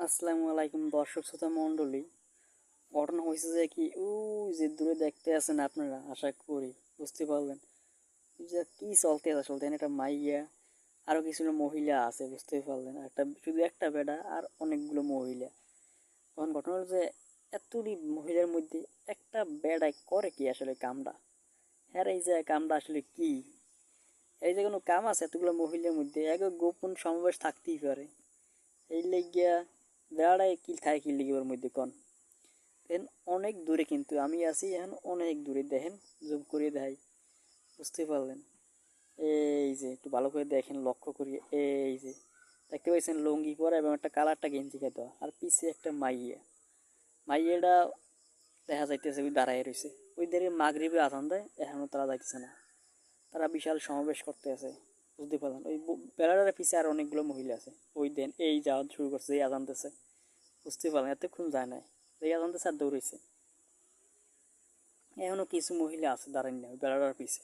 আসসালামু আলাইকুম দর্শক শ্রোতা মণ্ডলী। ঘটনা হয়েছে যে কি ও যে দূরে দেখতে আছেন আপনারা, আশা করি বুঝতে পারলেন। যে কি চলতে আছে আসলে একটা মাইয়া আরও কিছু মহিলা আছে, বুঝতে পারলেন। একটা, শুধু একটা বেড়া আর অনেকগুলো মহিলা। তখন ঘটনা হলো যে এতটি মহিলার মধ্যে একটা বেড়ায় করে কি আসলে কামটা? হ্যাঁ এই যে কামটা আসলে কি? এই যে কোনো কাম আছে এতগুলো মহিলার মধ্যে এক গোপন সমাবেশ থাকতেই পারে। এই লেগিয়া বেড়ায় কি থাকে কি লিগে ওর মধ্যে কন। দেন অনেক দূরে কিন্তু আমি আছি, এখন অনেক দূরে দেখেন, জুম করে দেখাই। বুঝতে পারলেন? এই যে, একটু ভালো করে দেখেন, লক্ষ্য করি, এই যে, দেখতে পাচ্ছেন লুঙ্গি পরা এবং একটা কালারটা গেঞ্জি খেতে আর পিছে একটা মাইয়া। মাইয়াটা দেখা যাইতেছে ওই দাঁড়াই রয়েছে ওই দের মাগরিবে আজান দেয় এখনও তারা যাইতেছে না। তারা বিশাল সমাবেশ করতে আছে। বুঝতে পারলেন? ওই বেড়াটার পিছে আর অনেকগুলো মহিলা আছে। ওই দেন, এই যাওয়া শুরু করছে, এই আজান দিছে। বুঝতে পারলেন, এতক্ষণ যায় নাই। এই আজান দিছে আর দৌড়েছে এখনও কিছু মহিলা আছে দাঁড়ান না ওই বেড়াটার পিছে।